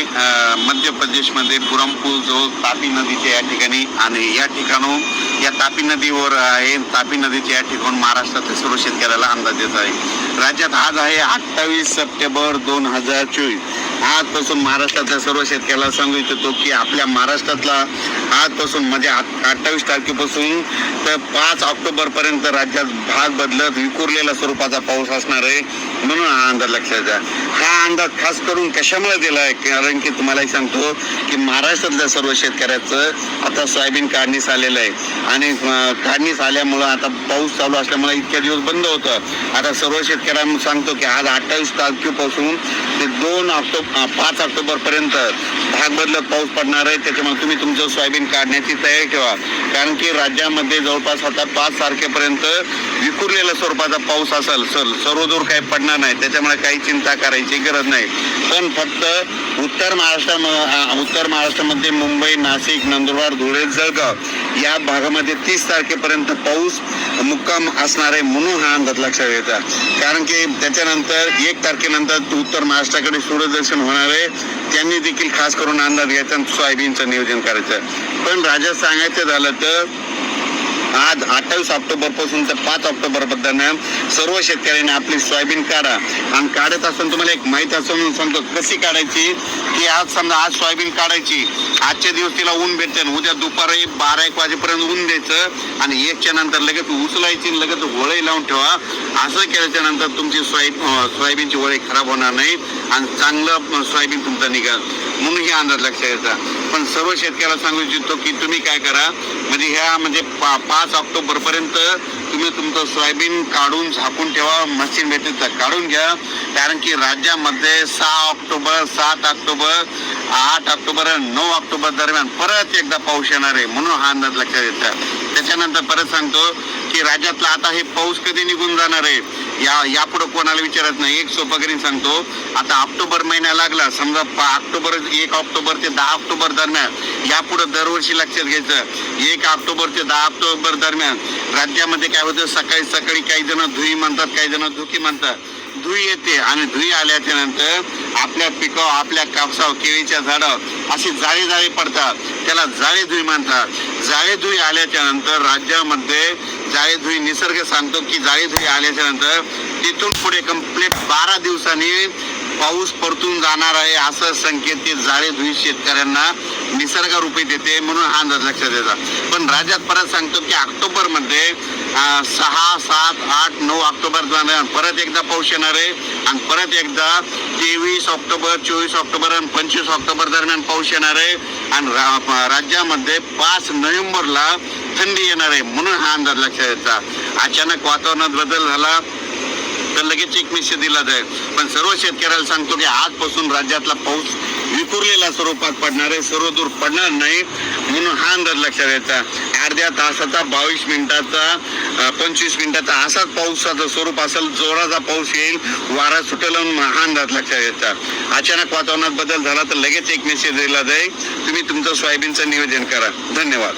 अ, मध्य प्रदेशमध्ये पुरमपूर जवळ तापी नदीच्या या ठिकाणी आणि या ठिकाणून या तापी नदीवर आहे. तापी नदीच्या या ठिकाणून महाराष्ट्रात सर्व शेतकऱ्याला अंदाज येत आहे. राज्यात आज आहे अठ्ठावीस सप्टेंबर दोन हजार चोवीस. आजपासून महाराष्ट्रातल्या सर्व शेतकऱ्याला सांगू इच्छितो की आपल्या महाराष्ट्रातला आजपासून म्हणजे अठ्ठावीस तारखेपासून तर पाच ऑक्टोबरपर्यंत राज्यात भाग बदलत विखुरलेल्या स्वरूपाचा पाऊस असणार आहे. म्हणून हा अंदाज लक्षात द्या. हा अंदाज खास करून कशामुळे दिला आहे? कारण की तुम्हालाही सांगतो की महाराष्ट्रातल्या सर्व शेतकऱ्याचं आता सोयाबीन काढणीस आलेलं आहे. आणि काढणीस आल्यामुळं आता पाऊस चालू असल्यामुळे इतक्या दिवस बंद होतं. आता सर्व शेतकऱ्यांना सांगतो की आज अठ्ठावीस तारखेपासून ते दोन ऑक्टोबर पाच ऑक्टोबर भागबदलत बदलत पाऊस पडणार आहे त्याच्यामुळे तुम्ही तुमचं सोयाबीन काढण्याची तयारी ठेवा. कारण की राज्यामध्ये जवळपास आता पाच तारखेपर्यंत विखुरलेल्या स्वरूपाचा पाऊस असेल सर सर्वदूर काही पडणार नाही त्याच्यामुळे काही चिंता करायची गरज नाही. पण फक्त उत्तर महाराष्ट्र उत्तर महाराष्ट्रामध्ये मुंबई नाशिक नंदुरबार धुळे जळगाव या भागामध्ये तीस तारखेपर्यंत पाऊस मुक्काम असणार आहे म्हणून हा अंदाज लक्षात येतात कारण की त्याच्यानंतर एक तारखेनंतर उत्तर महाराष्ट्राकडे सूर्यदर्शन होणार आहे. त्यांनी देखील खास करून अंदाज घ्यायचा आणि सोयाबीनचं नियोजन करायचं. पण राजा सांगायचं झालं तर आज अठ्ठावीस ऑक्टोबरपासून तर पाच ऑक्टोबर पर्यंत सर्व शेतकऱ्यांनी आपली सोयाबीन काढा. आणि काढत असताना तुम्हाला एक माहिती असं म्हणून सांगतो कशी काढायची? की आज समजा आज सोयाबीन काढायची आजच्या दिवस तिला ऊन भेटते आणि उद्या दुपारी बारा एक वाजेपर्यंत ऊन द्यायचं आणि एकच्या नंतर लगेच उचलायची आणि लगेच वळई लावून ठेवा. असं केल्याच्यानंतर तुमची सोयाबीन सोयाबीनची वळी खराब होणार नाही आणि चांगलं सोयाबीन तुमचा निघाल. म्हणून हे अंदाज लक्षात येतात पण सर्व शेतकऱ्याला सांगू इच्छितो की तुम्ही काय करा म्हणजे ह्या म्हणजे पा पाच ऑक्टोबर पर्यंत तुम्ही तुमचं सोयाबीन काढून झाकून ठेवा मशीन भेटते तर काढून घ्या. कारण की राज्यामध्ये सहा ऑक्टोबर सात ऑक्टोबर आठ ऑक्टोबर आणि नऊ ऑक्टोबर दरम्यान परत एकदा पाऊस येणार आहे म्हणून हा अंदाज लक्षात येतात त्याच्यानंतर परत सांगतो की राज्यातला आता हे पाऊस कधी निघून जाणार आहे या यापुढे कोणाला विचारत नाही. एक सोपकरी सांगतो. आता ऑक्टोबर महिना लागला समजा पा- ऑक्टोबर एक ऑक्टोबर ते दहा ऑक्टोबर दरम्यान यापुढे दरवर्षी लक्षात घ्यायचं. एक ऑक्टोबर ते दहा ऑक्टोबर दरम्यान राज्यामध्ये काय होतं? सकाळी सकाळी काही जण धुई म्हणतात काही जण धुकी म्हणतात. धुई येते आणि धुई आल्याच्यानंतर आपल्या पिकावर आपल्या कापसावर केळीच्या झाडावर अशी जाळी जाळी पडतात. त्याला जाळी धुई म्हणतात. जाळी धुई आल्याच्यानंतर राज्यामध्ये जाळी धुई निसर्ग सांगतो की जाळी धुई आल्याच्यानंतर तिथून पुढे कंप्लीट बारा दिवसांनी पाऊस परतून जाणार आहे असं संकेत ते जाळी धुई शेतकऱ्यांना निसर्गरूपी देते म्हणून हा अंदाज लक्षात येतात पण राज्यात परत सांगतो की ऑक्टोबरमध्ये सहा सात आठ नऊ ऑक्टोबर दरम्यान परत एकदा पाऊस येणार आहे आणि परत एकदा तेवीस ऑक्टोबर चोवीस ऑक्टोबर आणि पंचवीस ऑक्टोबर दरम्यान पाऊस येणार आहे. आणि राज्यामध्ये पाच नोव्हेंबरला थंडी येणार आहे म्हणून हा अंदाज लक्षात येतात अचानक वातावरणात बदल झाला तर लगेच एक मेसेज दिला जाईल. पण सर्व शेतकऱ्याला सांगतो की आजपासून राज्यातला पाऊस विखुरलेल्या स्वरूपात पडणार आहे सर्व दूर पडणार नाही म्हणून हा अंदाज लक्षात यायचा अर्ध्या तासाचा बावीस मिनिटाचा पंचवीस मिनिटाचा असाच पावसाचं स्वरूप असेल जोराचा पाऊस येईल वारा सुटेल म्हणून हा अंदाज लक्षात येतात अचानक वातावरणात बदल झाला तर लगेच एक निश्चित दिला जाईल. तुम्ही तुमचं सोयाबीनचं नियोजन करा. धन्यवाद.